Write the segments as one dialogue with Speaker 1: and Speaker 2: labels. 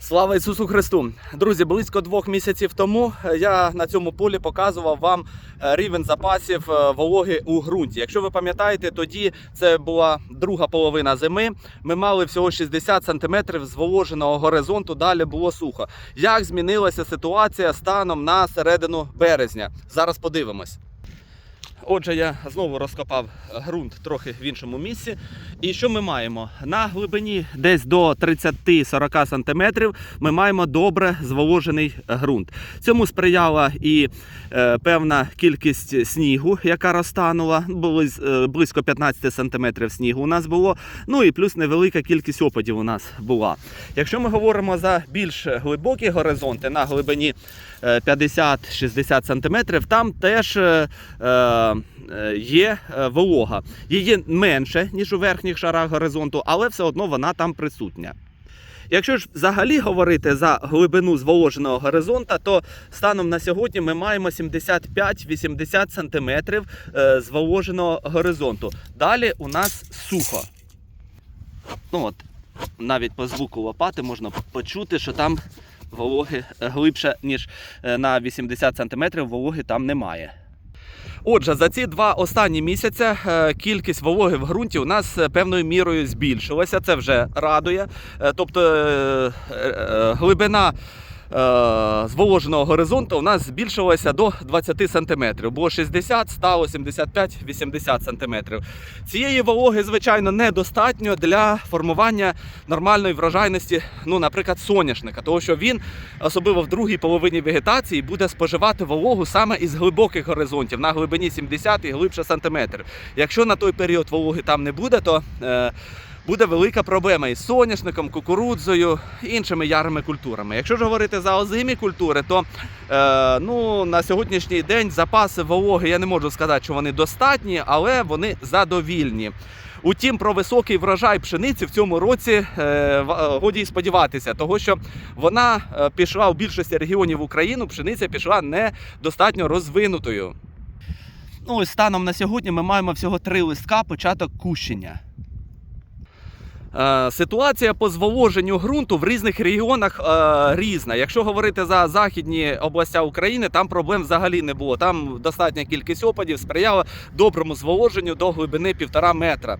Speaker 1: Слава Ісусу Христу! Друзі, близько двох місяців тому я на цьому полі показував вам е, рівень запасів е, вологи у ґрунті. Якщо ви пам'ятаєте, тоді це була друга половина зими. Ми мали всього 60 сантиметрів зволоженого горизонту. Далі було сухо. Як змінилася ситуація станом на середину березня? Зараз подивимось. Отже, я знову розкопав ґрунт трохи в іншому місці. І що ми маємо? На глибині десь до 30-40 см ми маємо добре зволожений ґрунт. Цьому сприяла і е, певна кількість снігу, яка розтанула. Близ, е, близько 15 см снігу у нас було. Ну і плюс невелика кількість опадів у нас була. Якщо ми говоримо за більш глибокі горизонти на глибині е, 50-60 см, там теж е, е, є е, волога. Її менше, ніж у верхніх шарах горизонту, але все одно вона там присутня. Якщо ж взагалі говорити за глибину зволоженого горизонта, то станом на сьогодні ми маємо 75-80 см е, зволоженого горизонту. Далі у нас сухо. Ну от, навіть по звуку лопати можна почути, що там вологи глибше, ніж е, на 80 см, вологи там немає. Отже, за ці два останні місяці е, кількість вологи в ґрунті у нас е, певною мірою збільшилася. Це вже радує. Е, Тобто глибина. Е, Зволоженого горизонту у нас збільшилося до 20 см. Було 60, стало 75-80 см. Цієї вологи, звичайно, недостатньо для формування нормальної врожайності, ну, наприклад, соняшника, тому що він, особливо в другій половині вегетації, буде споживати вологу саме із глибоких горизонтів на глибині 70 і глибше сантиметрів. Якщо на той період вологи там не буде, то е, буде велика проблема із соняшником, кукурудзою іншими ярими культурами. Якщо ж говорити за озимі культури, то е, ну, на сьогоднішній день запаси вологи я не можу сказати, що вони достатні, але вони задовільні. Утім, про високий врожай пшениці в цьому році е, е, годі й сподіватися, того що вона е, пішла в більшості регіонів України, пшениця пішла недостатньо розвинутою. Ну, ось станом на сьогодні ми маємо всього три листка, початок кущення. Е, Ситуація по зволоженню ґрунту в різних регіонах е, різна. Якщо говорити за західні області України, там проблем взагалі не було. Там достатня кількість опадів сприяла доброму зволоженню до глибини півтора метра.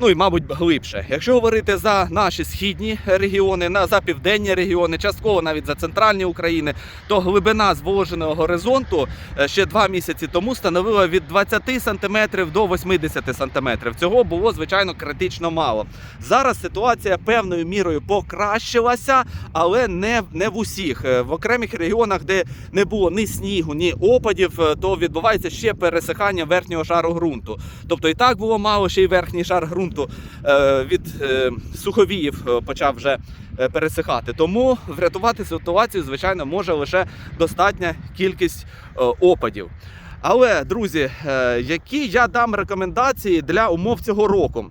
Speaker 1: Ну і, мабуть, глибше. Якщо говорити за наші східні регіони, на за південні регіони, частково навіть за центральні України, то глибина зволоженого горизонту е, ще два місяці тому становила від 20 см до 80 см. Цього було звичайно критично мало. Зараз ситуація певною мірою покращилася, але не, не в усіх. Е, В окремих регіонах, де не було ні снігу, ні опадів, е, то відбувається ще пересихання верхнього шару ґрунту. Тобто і так було мало, ще й верхній шар ґрунту е, від е, суховіїв е, почав вже пересихати. Тому врятувати ситуацію, звичайно, може лише достатня кількість опадів. Але, друзі, які я дам рекомендації для умов цього року?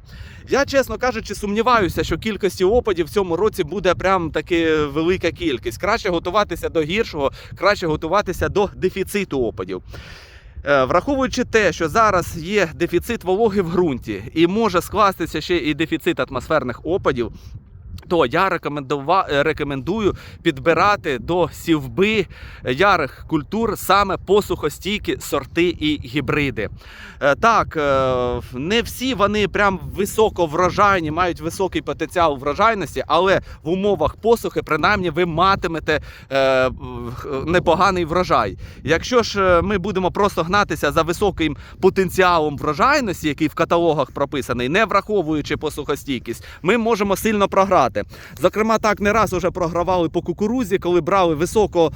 Speaker 1: Я, чесно кажучи, сумніваюся, що кількості опадів в цьому році буде прям таки велика кількість. Краще готуватися до гіршого, краще готуватися до дефіциту опадів. Е, Враховуючи те, що зараз є дефіцит вологи в ґрунті і може скластися ще і дефіцит атмосферних опадів. То я рекомендува... е, рекомендую підбирати до сівби ярих культур саме посухостійкі сорти і гібриди. Е, Так, е, не всі вони прям високо врожайні, мають високий потенціал врожайності, але в умовах посухи, принаймні, ви матимете е, непоганий врожай. Якщо ж е, ми будемо просто гнатися за високим потенціалом врожайності, який в каталогах прописаний, не враховуючи посухостійкість, ми можемо сильно програти. Зокрема, так не раз уже програвали по кукурузі, коли брали високо е,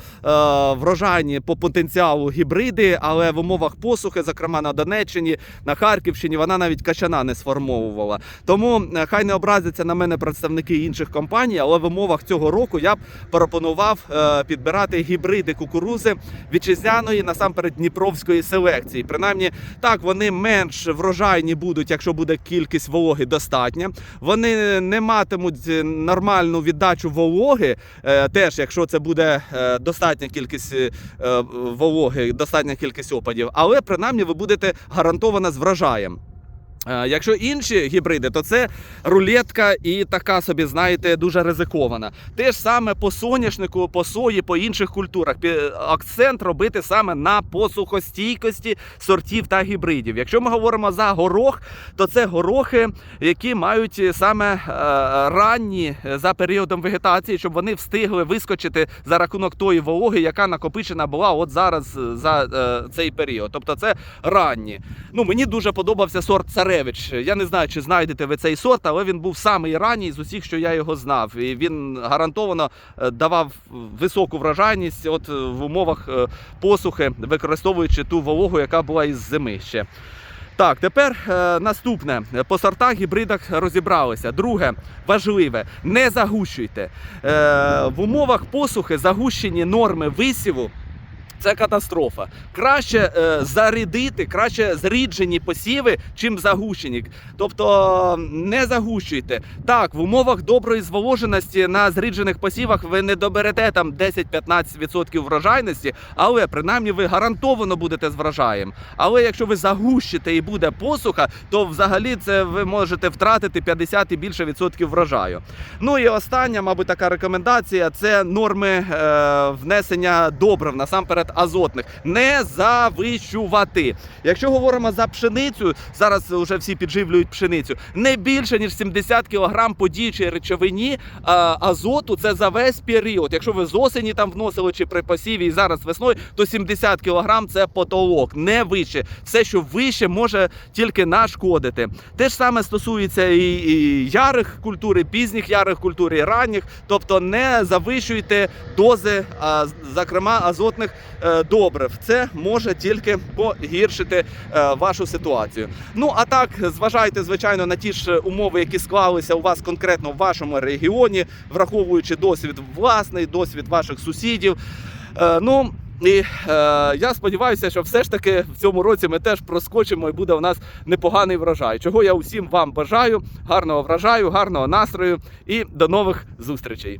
Speaker 1: врожайні по потенціалу гібриди, але в умовах посухи, зокрема на Донеччині, на Харківщині, вона навіть качана не сформовувала. Тому е, хай не образяться на мене представники інших компаній, але в умовах цього року я б пропонував е, підбирати гібриди кукурузи вітчизняної, насамперед Дніпровської селекції. Принаймні, так вони менш врожайні будуть, якщо буде кількість вологи достатня. Вони не матимуть е, нормальну віддачу вологи, е, теж якщо це буде е, достатня кількість е, вологи, достатня кількість опадів, але принаймні ви будете гарантовано з врожаєм. Е, Якщо інші гібриди, то це рулетка і така собі, знаєте, дуже ризикована. Те ж саме по соняшнику, по сої, по інших культурах. Акцент робити саме на посухостійкості сортів та гібридів. Якщо ми говоримо за горох, то це горохи, які мають саме е, ранні е, за періодом вегетації, щоб вони встигли вискочити за рахунок тої вологи, яка накопичена була от зараз е, за е, цей період. Тобто це ранні. Ну, мені дуже подобався сорт Царевич. Я не знаю, чи знайдете ви цей сорт, але він був самий ранній з усіх, що я його знав. І він гарантовано е, давав високу врожайність от е, в умовах е, посухи, використовуючи ту вологу, яка була із зими ще. Так, тепер е, наступне по сортах гібридах розібралися. Друге, важливе, не загущуйте. Е, в умовах посухи загущені норми висіву. Це катастрофа. Краще е, зарядити, краще зріджені посіви, чим загущені. Тобто не загущуйте. Так, в умовах доброї зволоженості на зріджених посівах ви не доберете там 10-15% врожайності, але принаймні ви гарантовано будете з врожаєм. Але якщо ви загущите і буде посуха, то взагалі це ви можете втратити 50 і більше відсотків врожаю. Ну і остання, мабуть, така рекомендація це норми е, внесення добрив, насамперед азотних. Не завищувати. Якщо говоримо за пшеницю, зараз вже всі підживлюють пшеницю. Не більше ніж 70 кг по діючій речовині азоту. Це за весь період. Якщо ви з осені там вносили чи при посіві і зараз весною, то 70 кг це потолок, не вище. Все, що вище, може тільки нашкодити. Те ж саме стосується і, і ярих культур, і пізніх ярих культур, і ранніх. Тобто не завищуйте дози, а, зокрема азотних добрив. Це може тільки погіршити е, вашу ситуацію. Ну а так, зважайте, звичайно, на ті ж умови, які склалися у вас конкретно в вашому регіоні, враховуючи досвід власний, досвід ваших сусідів. Е, ну. І е, я сподіваюся, що все ж таки в цьому році ми теж проскочимо і буде у нас непоганий врожай. Чого я усім вам бажаю. Гарного врожаю, гарного настрою і до нових зустрічей.